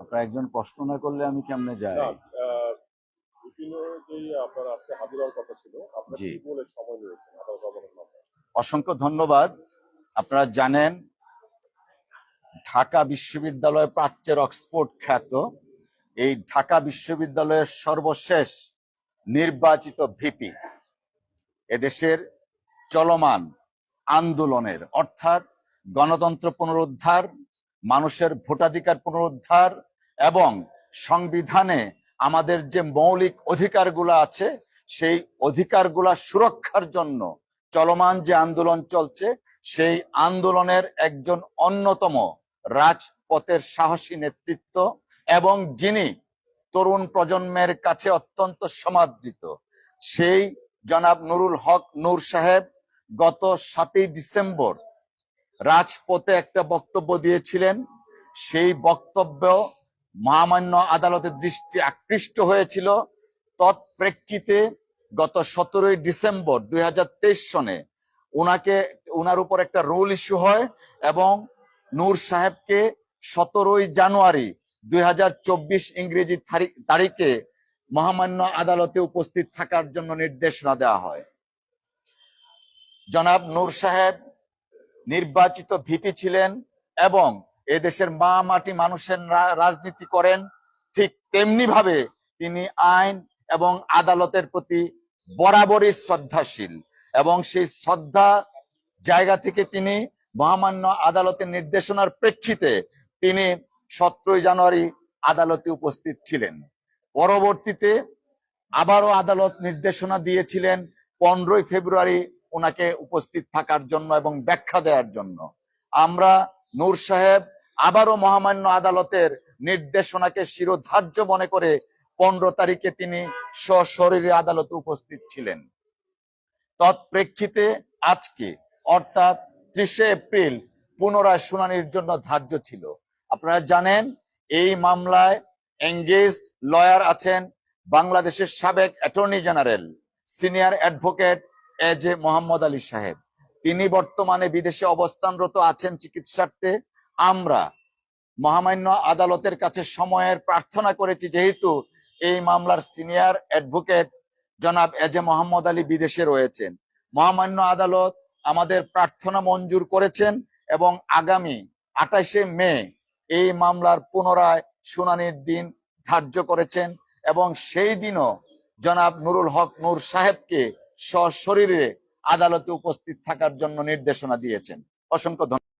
আপনারা একজন প্রশ্ন না করলে আমি কেমনে যাই? অসংখ্য ধন্যবাদ। আপনারা জানেন ঢাকা বিশ্ববিদ্যালয় প্রাচ্যের অক্সফোর্ড খ্যাত। এই ঢাকা বিশ্ববিদ্যালয়ের সর্বশেষ নির্বাচিত ভিপি এদেশের চলমান আন্দোলনের অর্থাৎ গণতন্ত্র পুনরুদ্ধার মানুষের ভোটাধিকার পুনরুদ্ধার এবং সংবিধানে আমাদের যে মৌলিক অধিকারগুলো আছে, সেই অধিকারগুলা সুরক্ষার জন্য চলমান যে আন্দোলন চলছে, সেই আন্দোলনের একজন অন্যতম রাজপথের সাহসী নেতৃত্ব এবং যিনি তরুণ প্রজন্মের কাছে অত্যন্ত সমাদৃত, সেই জনাব নুরুল হক নূর সাহেব গত সাতই ডিসেম্বর রাজপথে একটা বক্তব্য দিয়েছিলেন। সেই বক্তব্য মহামান্য আদালতের দৃষ্টি আকৃষ্ট হয়েছিল। তৎপ্রেক্ষিতে গত সতেরোই ডিসেম্বর দুই হাজার তেইশ সনে ওনাকে ওনার উপর একটা রুল ইস্যু হয় এবং নূর সাহেবকে সতেরোই জানুয়ারি দুই ইংরেজি তারি- তারিখে মহামান্য আদালতে উপস্থিত থাকার জন্য নির্দেশনা দেওয়া হয়। জনাব নূর সাহেব নির্বাচিত ভিপি ছিলেন এবং এদেশের মা মাটি মানুষের রাজনীতি করেন, ঠিক তেমনি ভাবে তিনি আইন এবং আদালতের প্রতি বরাবরই শ্রদ্ধাশীল এবং সেই শ্রদ্ধা জায়গা থেকে তিনি মহামান্য আদালতের নির্দেশনার প্রেক্ষিতে তিনি সতেরোই জানুয়ারি আদালতে উপস্থিত ছিলেন। পরবর্তীতে আবারও আদালত নির্দেশনা দিয়েছিলেন পনেরোই ফেব্রুয়ারি ওনাকে উপস্থিত থাকার জন্য এবং ব্যাখ্যা দেওয়ার জন্য। আমরা নূর সাহেব আবারও মহামান্য আদালতের নির্দেশনাকে শিরোধার্য মনে করে পনেরো তারিখে তিনি সশরীরে আদালতে উপস্থিত ছিলেন। তৎপ্রেক্ষিতে আজকে, অর্থাৎ ত্রিশে এপ্রিল, পুনরায় শুনানির জন্য ধার্য ছিল। আপনারা জানেন, এই মামলায় এঙ্গেজড লয়ার আছেন বাংলাদেশের সাবেক attorney general senior advocate A Mohammad Ali সাহেব। তিনি বর্তমানে বিদেশে অবস্থানরত আছেন চিকিৎসার্থে। আমরা মহামান্য আদালতের কাছে সময়ের প্রার্থনা করেছি, যেহেতু এই মামলার সিনিয়র অ্যাডভোকেট জনাব এজে মোহাম্মদ আলী বিদেশে রয়েছেন। মহামান্য আদালত আমাদের প্রার্থনা মঞ্জুর করেছেন এবং আগামী আঠাশে মে এই মামলার পুনরায় শুনানির দিন ধার্য করেছেন এবং সেই দিনও জনাব নুরুল হক নূর সাহেবকে সশরীরে আদালতে উপস্থিত থাকার জন্য নির্দেশনা দিয়েছেন। অসংখ্য ধন্যবাদ।